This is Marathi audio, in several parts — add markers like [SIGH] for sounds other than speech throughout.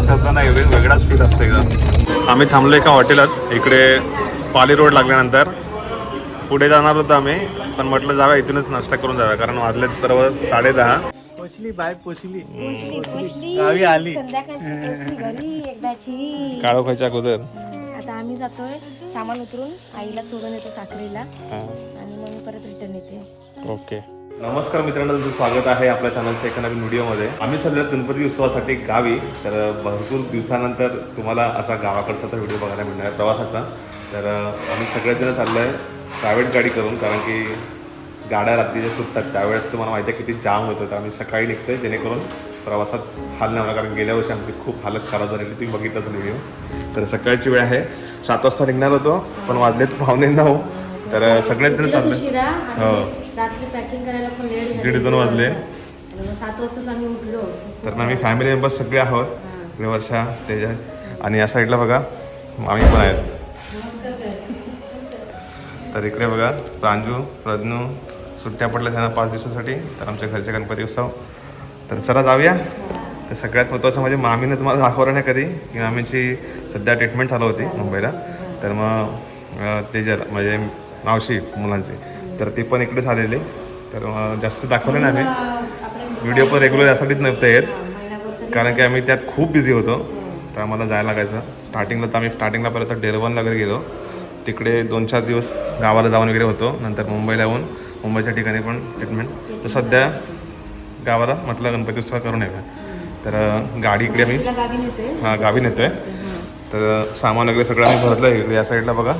प्रवास करताना एवढी वेगळाच फील असते एकदम आम्ही थांबलो एका हॉटेलात. इकडे पाली रोड लागल्यानंतर पुढे जाणार होतो आम्ही पण म्हटलं जाऊया इथूनच नाश्ता करून जाऊया कारण वाजलेत बरोबर साडे दहा. पोचली बाय पोचली. पोचली पोचली. गावी आली. काळो खायच्या अगोदर. आता आम्ही जातोय सामान उतरून. आईला सोडून येतो साखरेला. आणि मग मी परत रिटर्न येते. ओके. नमस्कार मित्रांनो तुमचं स्वागत आहे आपल्या चॅनलच्या एका नवीन व्हिडिओमध्ये. आम्ही चाललो गणपती उत्सवासाठी गावी तर भरपूर दिवसानंतर तुम्हाला असा गावाकडचा तर व्हिडिओ बघायला मिळणार आहे प्रवासाचा. तर आम्ही सगळेजण चाललो आहे प्रायव्हेट गाडी करून कारण की गाड्या रात्रीच्या सुटतात त्यावेळेस तुम्हाला माहिती आहे किती जाम होतं तर आम्ही सकाळी निघतोय जेणेकरून प्रवासात हाल नाही होणार कारण गेल्या वर्षी आमची खूप हालत खराब झालेली तुम्ही बघितलाच व्हिडिओ तर सकाळची वेळ आहे सात वाजता निघणार होतो पण वाजलेत पाहुणे नऊ. तर सगळेच जण चालले हो. रात्री पॅकिंग करायला पण लेट दीड दोन वाजले. आणि मग सात वाजताच आम्ही उठलो. तर आम्ही फॅमिली मेंबर्स सगळे आहोत. इकडे वर्षा तेजात आणि या साईडला बघा मामी पण आहेत. तर इकडे बघा प्रांजू प्रज्ञू सुट्ट्या पडल्या त्यांना पाच दिवसासाठी. तर आमच्या घरचे गणपती उत्सव. तर चला जाऊया. तर सगळ्यात महत्त्वाचं म्हणजे मामीने तुम्हाला दाखवलं नाही कधी की मामीची सध्या ट्रीटमेंट चालू होती मुंबईला. तर मग अं, तेजल म्हणजे मावशी मुलांची. तर ती पण इकडेच आलेली तर जास्त दाखवलं नाही आम्ही. व्हिडिओ पण रेग्युलर यासाठीच नव्हते येत. कारण की आम्ही त्यात खूप बिझी होतो. तर आम्हाला जायला लागायचं. स्टार्टिंगला तर आम्ही स्टार्टिंगला परत डेरवनला वगैरे गेलो. तिकडे दोन चार दिवस गावाला जाऊन वगैरे होतो. नंतर मुंबईला येऊन मुंबईच्या ठिकाणी पण ट्रीटमेंट तर सध्या गावाला म्हटलं गणपती उत्सव करून येऊया. तर गाडी इकडे आम्ही तुला गावी नेते हा नेतोय. तर सामान वगैरे सगळं आम्ही भरलं आहे इकडे या साईडला बघा.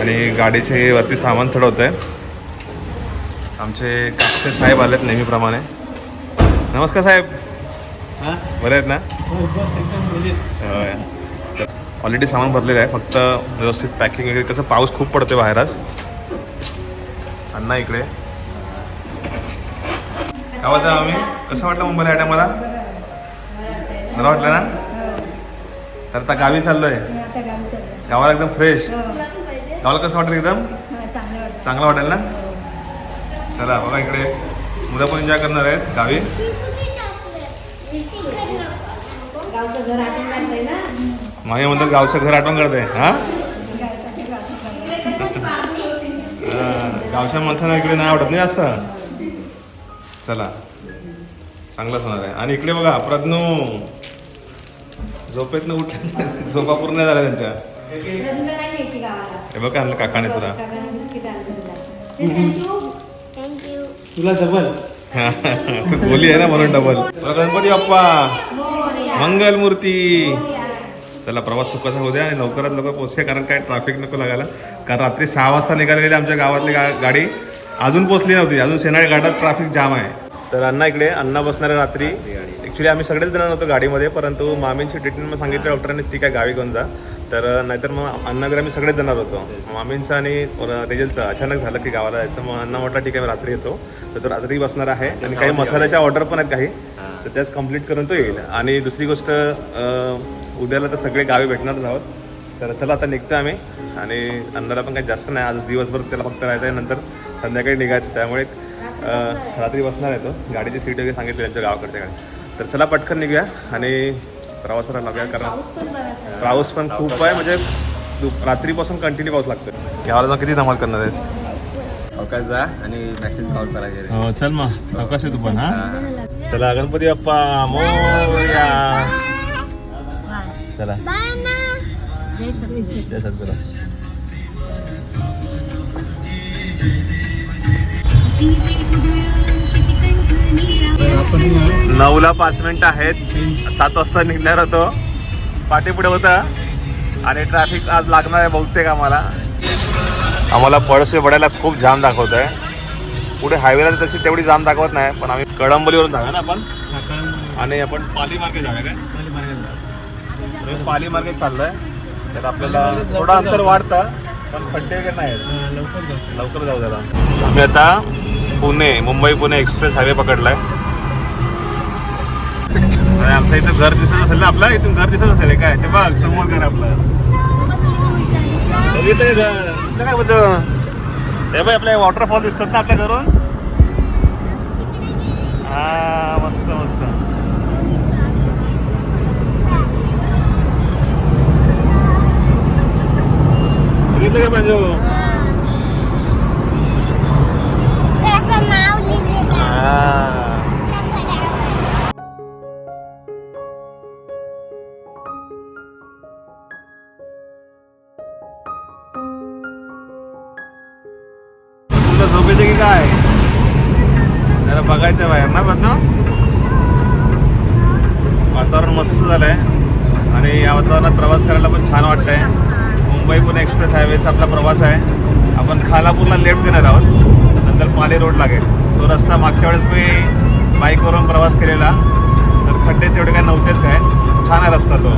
आणि गाडीचे वरती सामान चढवत आहे आमचे कापसे साहेब आलेत नेहमीप्रमाणे. नमस्कार साहेब. हा? बरे आहेत ना? बस एकदम ऑलरेडी सामान भरलेलं आहे फक्त व्यवस्थित पॅकिंग वगैरे कसं पाऊस खूप पडतोय बाहेर आज. अण्णा इकडे. काय होतं आम्ही कसं वाटलं मुंबईला या मला? बरं वाटलं ना? तर आता गावी चाललोय. आता गावी चाललं गावाला एकदम फ्रेश गावाला कसं वाटेल एकदम? चांगलं वाटेल ना? चला बघा इकडे. मुलं पण एन्जॉय करणार आहेत गावी. मागे म्हणतात गावचं घर आठवण करते हा? गावच्या माणसांना इकडे नाही आवडत नाही जास्त. चला चांगलंच होणार आहे. आणि इकडे बघा प्रज्ञू. झोपेतनं उठले [LAUGHS] झोपा पूर्ण नाही झाल्या त्यांच्या. हे बघा आणलं काकाने तुला. तुला डबल तू [LAUGHS] बोली आहे ना म्हणून डबल गणपती बाप्पा. मंगल मूर्ती चला प्रवास सुखाचा होऊ द्या आणि लवकरात लवकर पोहोचूया कारण काय ट्रॅफिक नको लागायला. कारण रात्री सहा वाजता निघालेली आमच्या गावातली गा गाडी अजून पोहोचली नव्हती. अजून सेनाळी घाटात ट्रॅफिक जाम आहे. तर अण्णा इकडे अण्णा बसणार आहे रात्री. ॲक्च्युली आम्ही सगळेच जण नव्हतो गाडीमध्ये परंतु मामींची ट्रीटमेंट सांगितलं डॉक्टरांनी ती काय गावी घेऊन जा. तर नाहीतर मग अण्णा वगैरे आम्ही सगळेच जाणार होतो. मामींचं आणि तेजलचं. अचानक झालं की गावाला जायचं. मग अण्णा म्हटलं ठीक आहे मी रात्री येतो. तर तो रात्री बसणार आहे. आणि काही मसाल्याच्या ऑर्डर पण आहेत काही. तर त्याच कंप्लीट करून तो येईल. आणि दुसरी गोष्ट उद्याला तर सगळे गावी भेटणारच आहोत. तर चला आता निघतो आम्ही. आणि अण्णाला पण काही जास्त नाही. आज दिवसभर त्याला फक्त राहायचं आहे. नंतर संध्याकाळी निघायचं. त्यामुळे रात्री बसणार आहे तो. गाडीची सीट वगैरे सांगितली त्यांच्या गावाकडच्या गाडी. तर चला पटकन निघूया. आणि प्रवासाला लागूया कारण पाऊस पण आहे. खूप आहे म्हणजे रात्रीपासून कंटिन्यू पाऊस लागतो गावाला जाऊन किती धमाल करणार आहेस? अवकाश जा आणि मॅसेज कॉल करायचे चल मग. अवकाश आहे तू पण हा? चला गणपती बाप्पा मोरया. चला. जय सद्गुरू नऊला पाच मिनिटं आहेत. सात वाजता निघणार होतो. पाठी पुढे होता. आणि ट्रॅफिक आज लागणार आहे बहुतेक आम्हाला. आम्हाला पळसे वडायला खूप जाम दाखवत आहे. पुढे हायवेला तशी तेवढी जाम दाखवत नाही पण आम्ही कळंबोलीवरून जाऊया ना आपण? आणि आपण पाली मार्केट जाऊया काय? पाली चाललोय. तर आपल्याला थोडं अंतर वाढतं पण खड्डे वगैरे नाही आहेत लवकर जाऊ जरा. आम्ही आता पुणे मुंबई पुणे एक्सप्रेस हायवे पकडलाय. आमच्या इथं घर दिसत असेल आपलं इथून घर दिसत असेल काय? ते बघ समोर घर आपलं. इथं काय बोलतो? हे बाई आपले वॉटरफॉल दिसतात ना आपल्या घरून. हा मस्त मस्त. बघितलं का पाहिजे हा. बघायचं बाहेर ना बदनो वातावरण मस्त झालंय. आणि या वातावरणात प्रवास करायला पण छान वाटतंय. मुंबई पुणे एक्सप्रेस हायवेचा आपला प्रवास आहे. आपण खालापूरला लेफ्ट देणार आहोत. नंतर पाले रोड लागेल. तो रस्ता मागच्या वेळेस मी बाईकवरून प्रवास केलेला. तर खड्डे तेवढे काय नव्हतेच काय. छान आहे रस्ता तो.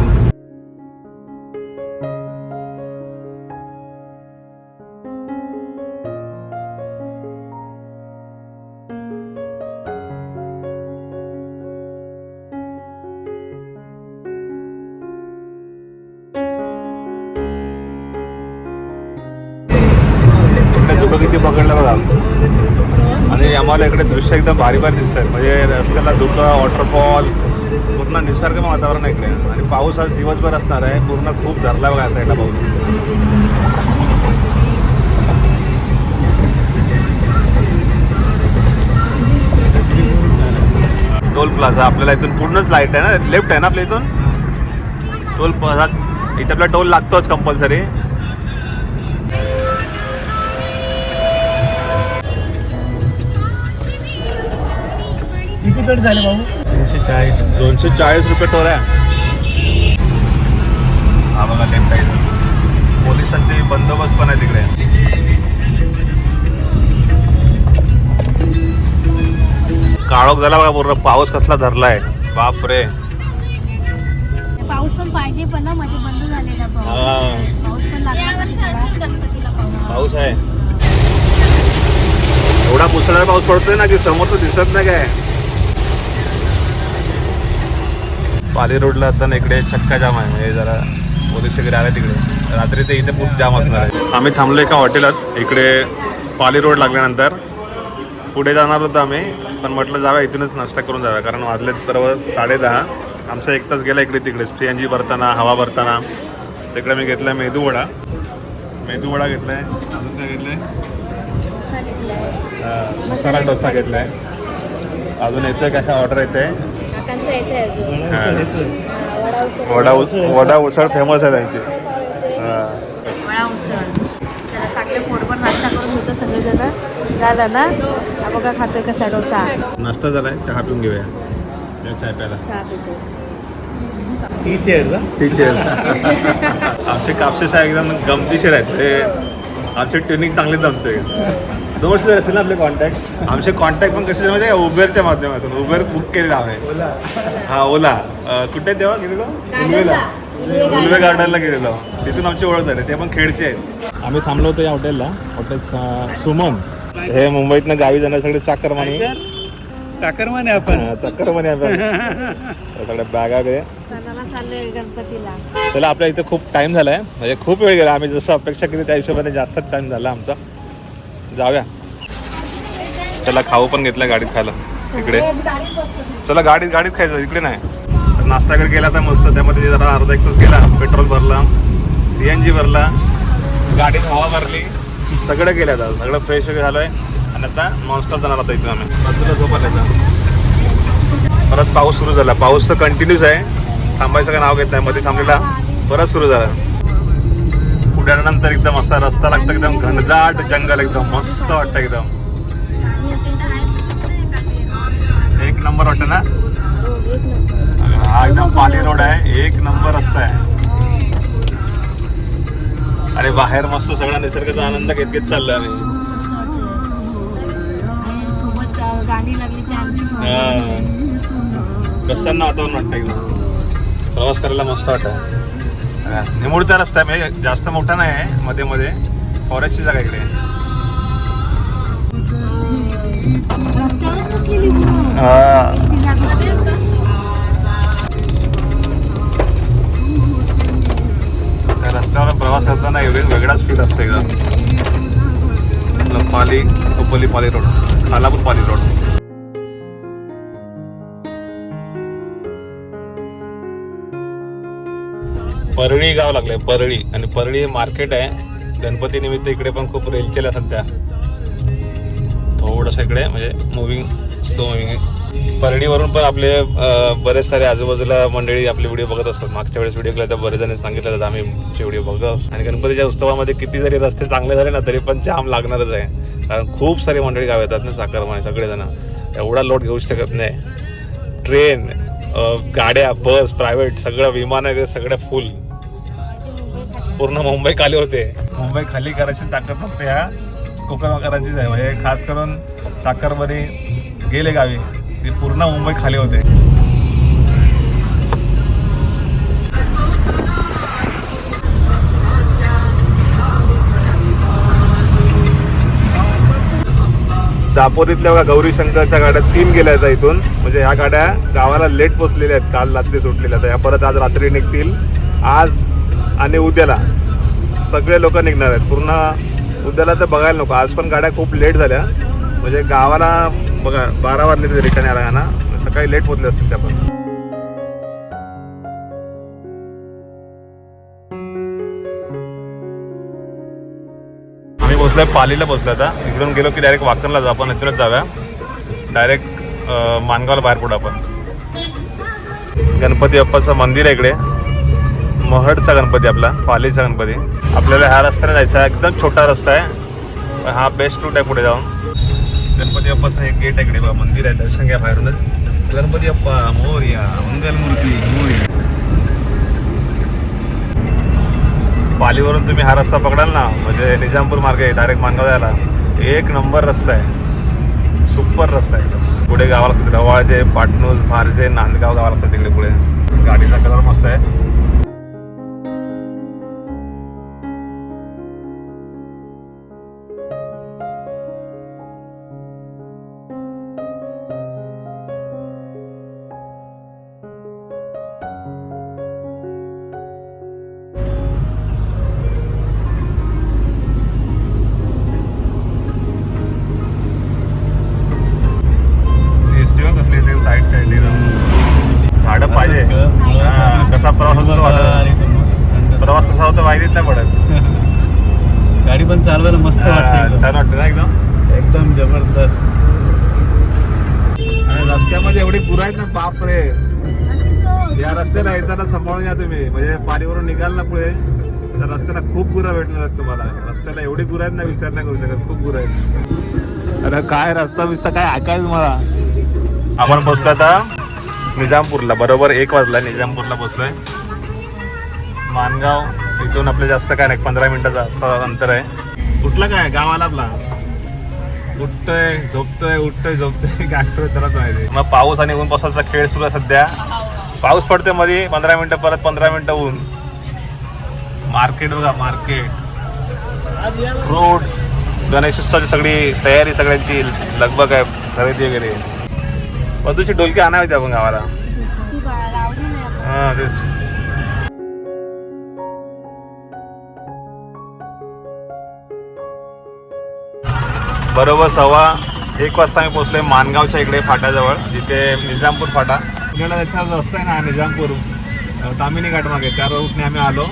दृश्य एकदम भारी भारी दिसत आहेत. म्हणजे रस्त्याला धुकं वॉटरफॉल पूर्ण निसर्ग वातावरण आहे इकडे. आणि पाऊस आज दिवसभर असणार आहे. पूर्ण खूप धरला बघा साईडला पाऊस. टोल प्लाझा आपल्याला इथून पूर्णच लाइट आहे ना? लेफ्ट आहे ना आपल्या इथून? टोल प्लाझा इथे आपला टोल लागतोच कंपल्सरी कट झाले भाऊ. दोनशे चाळीस दोनशे चाळीस रुपये टोल आहे. हा बघा लेफ्ट पोलिसांचे बंदोबस्त पण आहे तिकडे. काळोख झाला बघा पूर्ण. पाऊस कसला धरलाय. बापरे. पाऊस पण पाहिजे पण ना मध्ये बंद झालेला पाऊस. हा, पाऊस पण लागला गणपतीला पाऊस. पाऊस आहे. एवढा मुसळधार पाऊस पडतोय ना की समोर तर दिसत नाही काय. पाली रोडला आता इकडे चक्का जाम आहे. म्हणजे जरा पोलीस वगैरे आले तिकडे. रात्री ते इथे खूप जाम असणार आहे. आम्ही थांबलो एका हॉटेलात. इकडे पाली रोड लागल्यानंतर पुढे जाणार होतो आम्ही पण म्हटलं जाऊया इथूनच नाश्ता करून जाऊया. कारण वाजलेत बरोबर साडे दहा. आमचा एक तास गेला इकडे तिकडे. सी एन जी भरताना हवा भरताना. तिकडे मी घेतला मेदू वडा. मेदू वडा घेतलाय. अजून काय घेतलंय? हा, मसाला डोसा घेतलाय. अजून येतोय काय ऑर्डर येते काकांचं यायचं अजून. वडा उसळ वडा उस वडा उसळ फेमस आहे त्यांची. हा. वडा उसळ त्याला चांगले पोटभर नाश्ता करून घेतो सगळेजण. झालं ना हा बघा खातोय कसा डोसा. नाश्ता झालाय चहा पिऊन घेऊया. या चाय प्यायला. चहा पितो. आमचे कापसेस आहे एकदम गमतीशीर आहेत. ते आमचे ट्युनिंग चांगले जमते दोन वर्ष झाले असतील ना आपले कॉन्टॅक्ट आमचे कॉन्टॅक्ट पण कसे माहिती आहे उबेरच्या माध्यमातून. उबेर बुक केलेला आहे. हा ओला. कुठे तेव्हा गेलेलो? उलवेला. उलवे गार्डनला गेलेलो. तिथून आमची ओळख झाली. ते पण खेडचे आहेत. आम्ही थांबलो होतो या हॉटेलला हॉटेल सुमन. हे मुंबईतनं गावी जाण्यासाठी चाकरमानी. आहे आपण. चाकरमानी आपण. सगळ्या बॅगा वगैरे गणपतीला. चला आपल्या इथे खूप टाइम झालाय. म्हणजे खूप वेळ गेला. आम्ही जसं अपेक्षा केली त्या हिशोबाने जास्तच टाइम झाला आमचा. जाऊया. चला खाऊ पण घेतला गाडीत खायला. इकडे. चला गाडीत गाडीत खायचं इकडे नाही. तर नाश्ता वगैरे केला तर मस्त. त्यामध्ये जरा अर्धा एक तास गेला. पेट्रोल भरला. सी एन जी भरला. गाडीत हवा भरली. सगळं केलं आता. सगळं फ्रेश वगैरे झालंय. आणि आता नॉनस्टॉप जाणार आता इथून आम्ही. बाजूला झोपायला परत पाऊस सुरू झाला. पाऊस तर कंटिन्यूच आहे. थांबायचं काय नाव घेत नाही. मध्ये थांबलेला. परत सुरू झाला. उड्यानंतर एकदम असा रस्ता लागतो एकदम घनदाट जंगल एकदम मस्त वाटतं एकदम. एक नंबर वाटतं ना? हा एकदम पाली रोड आहे एक नंबर रस्ता आहे. आणि बाहेर मस्त सगळा निसर्गाचा आनंद घेत घेत चालला आम्ही. कसं प्रसन्न वातावरण वाटतं एकदम? प्रवास करायला मस्त वाटतं. निमुळता रस्ता आहे. म्हणजे जास्त मोठा नाही आहे. मध्ये मध्ये. फॉरेस्टची जागा इकडे. त्या रस्त्यावर प्रवास करताना एवढे वेगळाच फील असतो एकदम पाली खोपोली पाली रोड खालापूर पाली रोड परळी गाव लागले परळी. आणि परळी हे मार्केट आहे. गणपती निमित्त इकडे पण खूप रेलचेल आहे सध्या. थोडंसं इकडे म्हणजे मुव्हिंग स्लो मुव्हिंग परळीवरून पण आपले बरेच सारे आजूबाजूला मंडळी आपले व्हिडिओ बघत असतात. मागच्या वेळेस व्हिडिओ केला तर बरेच जणांनी सांगितलं होतं आम्ही व्हिडिओ बघत असतो. आणि गणपतीच्या उत्सवामध्ये किती जरी रस्ते चांगले झाले ना तरी पण जाम लागणारच आहे. कारण खूप सारी मंडळी गाव येतात ना साखरमाने सगळेजण. एवढा लोड घेऊ शकत नाही. ट्रेन गाड्या बस प्रायव्हेट सगळं विमान वगैरे सगळ्या फुल पूर्ण मुंबई खाली होते. मुंबई खाली करायची ताकद फक्त ह्या कोकणकरांचीच आहे. म्हणजे खास करून साखरबरी गेले गावी ती पूर्ण मुंबई खाली होते. दापोरीतल्या बघा गौरी शंकरच्या गाड्या तीन गेल्या आहेत इथून. म्हणजे ह्या गाड्या गावाला लेट पोचलेल्या आहेत. काल रात्री सुटलेल्या आहेत. या परत आज रात्री निघतील. आज आणि उद्याला. सगळे लोक निघणार आहेत. पूर्ण उद्याला तर बघायला नको. आज पण गाड्या खूप लेट झाल्या. म्हणजे गावाला बघा बारा वाजले रिटर्न यायला ना सकाळी लेट पोचले असतील त्या पण. आम्ही पालीला पोचलो आता. इकडून गेलो की डायरेक्ट वाकणला जाऊ आपण इथूनच जाऊया. डायरेक्ट मानगावला बाहेर पडू आपण. गणपती बाप्पाचं मंदिर आहे इकडे. महडचा गणपती आपला पालीचा गणपती. आपल्याला ह्या रस्त्याने जायचा आहे. एकदम छोटा रस्ता आहे. हा बेस्ट रूट आहे पुढे जाऊन. गणपती बाप्पाचं एक गेट आहे इकडे. मंदिर आहे. दर्शन घ्या बाहेरूनच. गणपती बाप्पा मोर्या मंगलमूर्ती मोर्या. पालीवरून तुम्ही हा रस्ता पकडाल ना म्हणजे निजामपूर मार्गे डायरेक्ट मानगाव जायला. एक नंबर रस्ता आहे. सुपर रस्ता आहे. पुढे गावाला लागतं रवाळजे पाटणूस भारजे नांदगाव गावाला लागतं तिकडे पुढे. गाडीचा कलर मस्त आहे. जबरदस्त. आणि रस्त्यामध्ये एवढी पुरा आहेत ना बाप रे या रस्त्याला येताना सांभाळून या तुम्ही. म्हणजे पाणीवरून निघाल ना पुढे तर रस्त्याला खूप गुरा भेटणार तुम्हाला. रस्त्याला एवढी गुरा आहेत ना विचार नाही करू शकत. खूप गुरं आहेत. अरे काय रस्ता बिस्ता काय ऐकायच मला? आपण बसलो आता निजामपूरला. बरोबर एक वाजला निजामपूरला बसलोय. मानगाव इथून आपलं जास्त काय नाही पंधरा मिनिटाचा अंतर आहे. कुठला काय? गावाला आपला उठतोय झोपतोय उठतोय झोपतोय काय करतोय त्यालाच माहिती. मग पाऊस आणि ऊन पावसाचा खेळ सुरू आहे सध्या. पाऊस पडतोयमध्ये पंधरा मिनिटं परत पंधरा मिनिटं ऊन. मार्केट बघा मार्केट. फ्रुट्स गणेशोत्सवाची सगळी तयारी सगळ्यांची लगबग आहे खरेदी वगैरे. वधूची डोलकी आणावी होती आपण गावाला. हा तेच. बरोबर सव्वा एक वाजता आम्ही पोहोचलोय मानगावच्या इकडे फाट्याजवळ जिथे निजामपूर फाटा. पुण्याला त्याचा जो रस्ता आहे ना निजामपूर तामिनी घाट मागे त्या रूटने आम्ही आलो.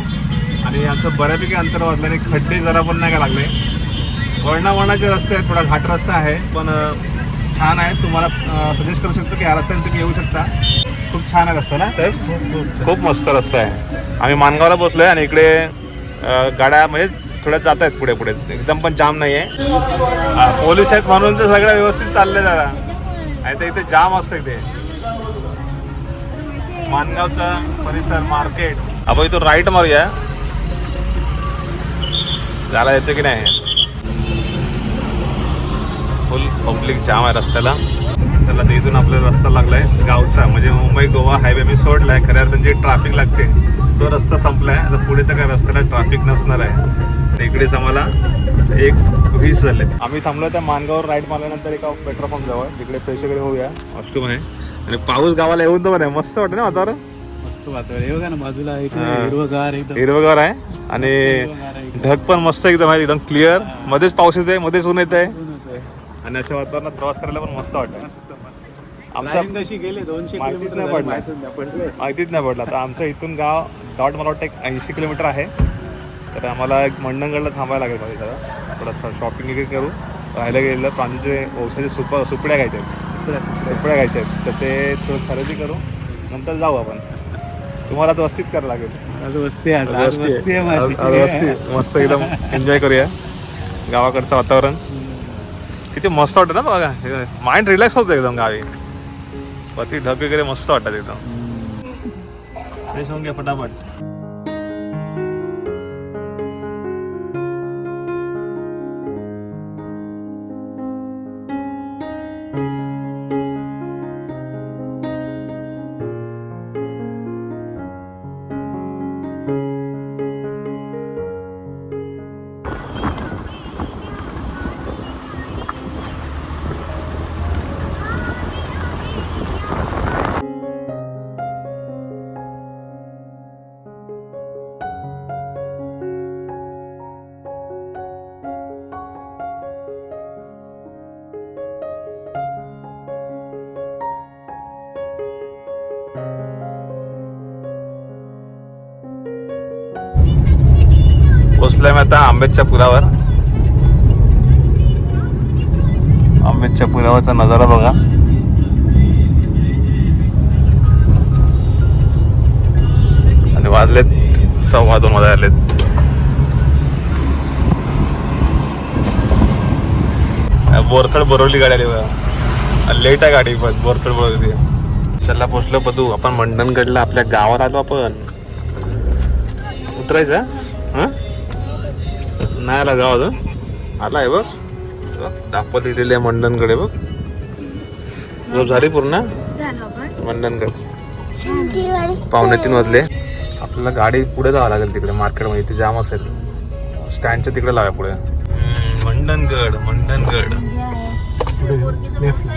आणि आमचं बऱ्यापैकी अंतर वाजल्याने खड्डे जरा पण नाही का लागले. वळणा वळणाचे रस्ते आहेत थोडा घाट रस्ता आहे पण छान आहे. तुम्हाला सजेस्ट करू शकतो की ह्या रस्त्याने तुम्ही येऊ शकता. खूप छान आहे रस्ता ना? तर खूप मस्त रस्ता आहे. आम्ही मानगावला पोचलोय आणि इकडे गाड्या म्हणजे थोड्या जात आहेत पुढे पुढे. एकदम पण जाम नाही आहे. पोलीस आहेत म्हणून तर सगळं व्यवस्थित चालले जरा. आणि तर इथे जाम असतं इथे. मानगावचा परिसर मार्केट. आपण इथून राईट मारूया. झाला येतो की नाही? फुल पब्लिक जाम आहे रस्त्याला. त्याला तर इथून आपल्याला रस्ता लागलाय. गावचा म्हणजे मुंबई गोवा हायवे मी सोडलाय. खऱ्या अर्थाने जे ट्रॅफिक लागते तो रस्ता संपलाय. आता पुढे तर काय रस्त्याला ट्रॅफिक नसणार आहे. तर इकडेच आम्हाला एक वीस झाले. आम्ही थांबलो त्या मानगावर राईट मारल्यानंतर एका पेट्रोल पंप जवळ. तिकडे फ्रेश वगैरे होऊया. वॉशरूम आहे. आणि पाऊस गावाला येऊन तर मस्त वाटतं ना वातावरण? मस्त वातावरण. हे बघा ना बाजूला. हिरवगार एकदम. हिरवगार आहे. आणि. ढग पण मस्त एकदम आहे एकदम क्लिअर मध्येच पाऊस येते मध्येच ऊन येत आहे. आणि अशा वातावरणात प्रवास करायला पण मस्त वाटतं. आमचा माहितीच किलोमीटर नाही पडलं. आता आमच्या इथून गाव गावात मला वाटतं एक ऐंशी किलोमीटर आहे. तर आम्हाला एक मंडणगडला थांबायला लागेल मध्ये जरा. थोडंसं शॉपिंग वगैरे करू. राहायला गेलेलं प्रांजूचे औषधी सुप सुपड्या घ्यायच्या आहेत. सुपड्या घ्यायच्या आहेत. तर ते थोडं खरेदी करू. नंतर जाऊ आपण. तुम्हाला तर वस्तीत करावं लागेल. वस्ती. मस्त एकदम एन्जॉय करूया. गावाकडचं वातावरण. किती मस्त वाटतं ना बघा. माइंड रिलॅक्स होतं एकदम गावी. वरती ढग वगैरे मस्त वाटतात एकदम. फ्रेश होऊन घ्या फटाफट. पोहोचलोय मी आता आंबेडच्या पुलावर आंबेडच्या पुलावरचा नजारा बघा. आणि वाजलेत सव्वा दोन वाजा आलेत बोरथड बोरवली गाडी आली बघा. लेट आहे गाडी पण बोरथड बोरवली चला पोचलो बदू. आपण मंडणगडला आपल्या गावात आलो आपण. उतरायचं नाही आला गाव अजून. आलाय बघ बघ, आहे मंडणगड आहे बघ. झोप झाली पूर्ण? झालं मंडणगड पावणे तीन वाजले. आपल्याला गाडी पुढे जावं लागेल तिकडे मार्केटमध्ये. इथे जाम असेल. स्टँडच्या तिकडे लावा पुढे. हम्म, मंडणगड मंडणगड.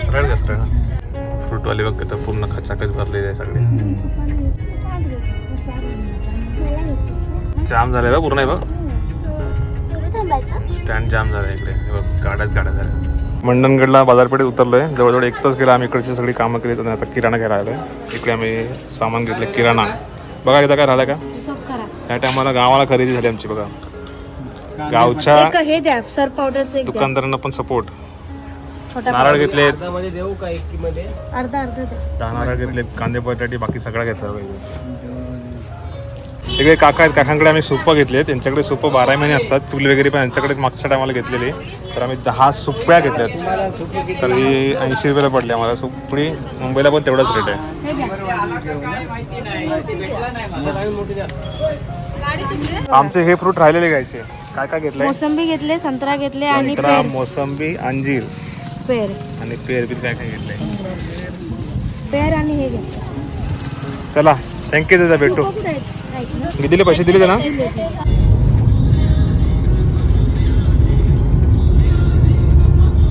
सरळ का सरळ? फ्रूटवाले बघ तर पूर्ण खचाखच भरलेले आहे सगळे. जाम झालंय बघ पूर्ण आहे बघ. स्टँड जाम झालं इकडे. हे बघ गाड्याच गाड्या झाल्या. मंडणगडला बाजारपेठेत उतरलोय. जवळजवळ एक तास गेला आम्ही इकडची सगळी कामं केली आणि आता किराणा घ्यायला आलोय. इकडे आम्ही सामान घेतलं किराणा. बघा इथं काय राहिलं का? त्या टायमाला गावाला खरेदी झाली आमची बघा. गावच्या एक हे द्या सर पावडरचं एक द्या. दुकानदारांना पण सपोर्ट छोटा नारळमध्ये अर्धा अर्धा नारळ घेतलेत कांदे बटाटे बाकी सगळं घेतलं इकडे काका आहेत. काकांकडे आम्ही सुप्पं घेतले त्यांच्याकडे सुप्प बारा महिने असतात. चुली वगैरे पण यांच्याकडे मागच्या टायमाला घेतलेली. तर आम्ही दहा सुप्प्या घेतल्यात. तर ही ऐंशी रुपयाला पडली आम्हाला. सुपडी मुंबईला पण तेवढाच रेट आहे. आमचे हे फ्रूट राहिलेले घ्यायचे. काय काय घेतलंय? मोसंबी घेतले संत्रा घेतले आणि मोसंबी अंजीर. पेर. आणि पेर बीर काय काय घेतलंय? पेर आणि हे घेतलं. चला. थँक्यू दादा भेटू. मी दिले पैसे दिले त्यांना? हे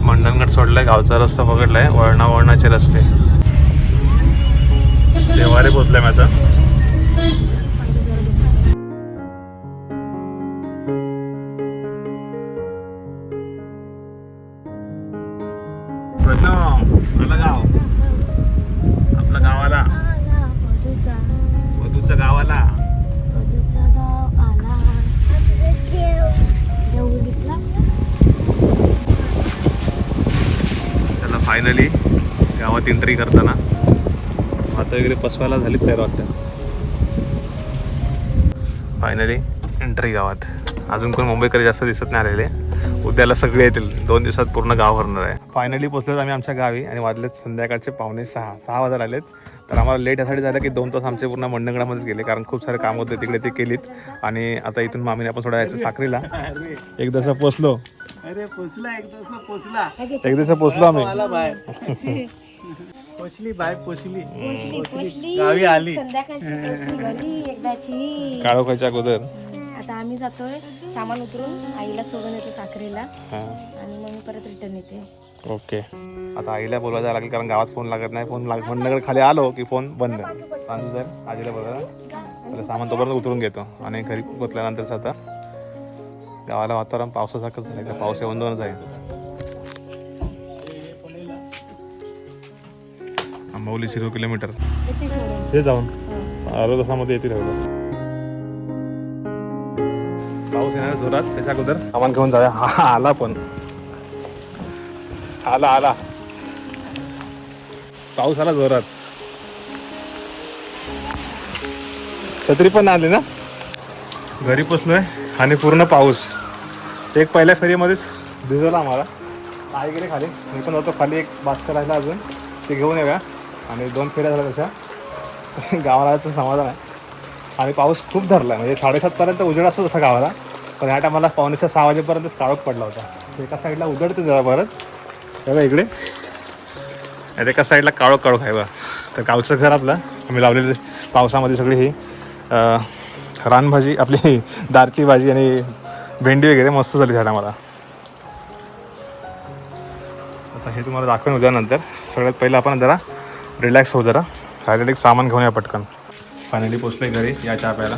मंडणगड सोडलाय गावचा रस्ता पकडलाय वळणा वळणाचे रस्ते. देवारे पोचलाय मी आता एंट्री करताना. आता वगैरे पसवायला झालीच तयार वाटतं. फायनली एंट्री गावात. अजून कोण मुंबईकडे जास्त दिसत नाही आलेले. उद्याला सगळे येतील. दोन दिवसात पूर्ण गाव भरणार आहे. फायनली पोचलेत आम्ही आमच्या गावी आणि वाजलेत संध्याकाळचे पावणे सहा. सहा वाजायला आलेत तर आम्हाला लेट यासाठी झालं की दोन तास आमचे पूर्ण मंडणगडामध्येच गेले. कारण खूप सारे काम होते तिकडे ते केलीत. आणि आता इथून मामीने आपण थोडा यायचं साखरीला. एकदा पोचलो. अरे पोचला एक तसं पोचला. एक पोचलो आम्ही. [LAUGHS] पोचली बाय पोचली. पोचली, पोचली. गावी आली. संध्याकाळची पोचली घरी एकदाची. काळोखाच्या अगोदर. आता आम्ही जातोय सामान उतरून आईला सोडून येतो साखरेला. हां. आणि मग मी परत रिटर्न येते. ओके. आता आईला बोलवायला लागेल कारण गावात फोन लागत नाही. फोन लाग मंडकडे खाली आलो की फोन बंद. सांगू जर आजीला बोलवा. त्याला सामान तोपर्यंत उतरून घेतो. आणि घरी पोचल्यानंतरच आता गावाला वातावरण पावसासारखंच झालं पाऊस येऊन दोनच आहे. Ambavali zero kilometre. हे जाऊन. अर्धा तासामध्ये येतील पाऊस येणार जोरात त्याच्या अगोदर. सामान घेऊन जाऊया. हा हा, आला पण. आला आला. पाऊस आला जोरात. छत्री पण आली ना? घरी पोचलोय. आणि पूर्ण पाऊस. एक पहिल्या फेरीमध्येच भिजवला आम्हाला. आई गेले खाली. मी पण जातो खाली एक बास्कर राहिला अजून. ते घेऊन येऊया. आणि दोन फेऱ्या झाल्या तशा. गावाला समाधान आहे. आणि पाऊस खूप धरला म्हणजे साडेसातपर्यंत उजेड असतो तसा गावाला. पण ह्या टायमाला पावणेच्या सहा वाजेपर्यंत काळोख पडला होता. एका साईडला उजडते जरा परत बघा इकडे. एका साईडला काळोख काळोख आहे बा तर गावचं घर आपलं. आम्ही लावलेलं पावसामध्ये सगळी ही रानभाजी आपली दारची भाजी आणि भेंडी वगैरे मस्त झाली झाडा मला आता हे तुम्हाला दाखवेन उद्या नंतर. सगळ्यात पहिलं आपण जरा रिलॅक्स होऊ जरा. एक सामान घेऊन या पटकन. फायनली पोचले घरी या चहा प्यायला.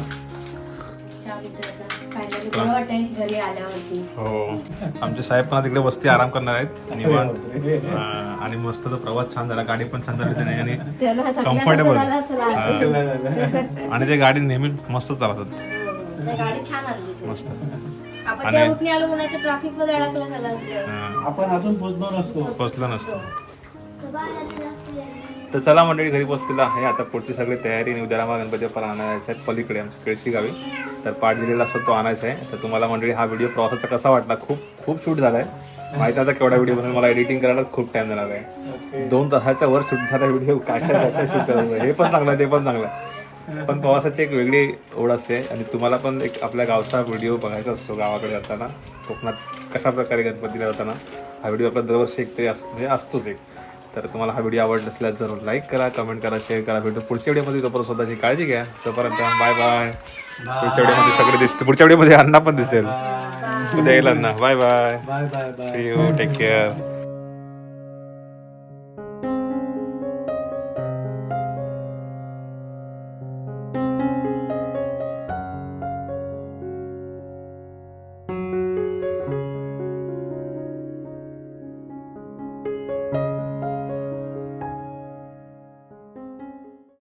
हो. आमचे साहेब पण तिकडे वस्ती आराम करणार आहेत. निवांत अं, आणि मस्त तो प्रवास छान झाला. गाडी पण छान झाली त्याने. आणि आज. आणि ते गाडी नेहमी मस्त चालवतात. छान आली मस्त. आपण त्या रूटने आलो म्हणून ट्रॅफिकमध्ये अडकलं झालं असतं. अं, आपण अजून पोचलो नसतो. पोचलं नसतं. तर चला मंडळी घरी पोचलेलं आहे. आता पुढची सगळी तयारी आणि उद्याला गणपती बाप्पाला आणायचं आहे पलीकडे आमच्या केळशी गावी. तर पाठ दिलेला असतो तो आणायचा आहे. तर तुम्हाला मंडळी हा व्हिडिओ प्रवासाचा कसा वाटला? खूप खूप शूट झाला आहे माहिती आता केवढा व्हिडिओ बनवून मला एडिटिंग करायला खूप टाइम जाणार आहे. दोन तासाच्या वर शूट झाला व्हिडिओ काय काय शूट करायचं? हे पण चांगलं ते पण चांगलं. पण प्रवासाची एक वेगळी ओढ असते. आणि तुम्हाला पण एक आपल्या गावचा व्हिडिओ बघायचा असतो गावाकडे जाताना. कोकणात कशा प्रकारे गणपतीला जाताना. हा व्हिडिओ आपला दरवर्षी एक तरी अस म्हणजे असतोच एक. तर तुम्हाला हा व्हिडिओ आवडला असल्यास जरूर लाईक करा कमेंट करा शेअर करा. भेटू पुढच्या व्हिडिओमध्ये तोपर्यंत स्वतःची काळजी घ्या. तोपर्यंत बाय बाय पुढच्या व्हिडिओमध्ये सगळे दिसते पुढच्या व्हिडिओमध्ये अण्णा पण दिसेल. उद्या येईल Anna. Bye bye bye bye bye see you take care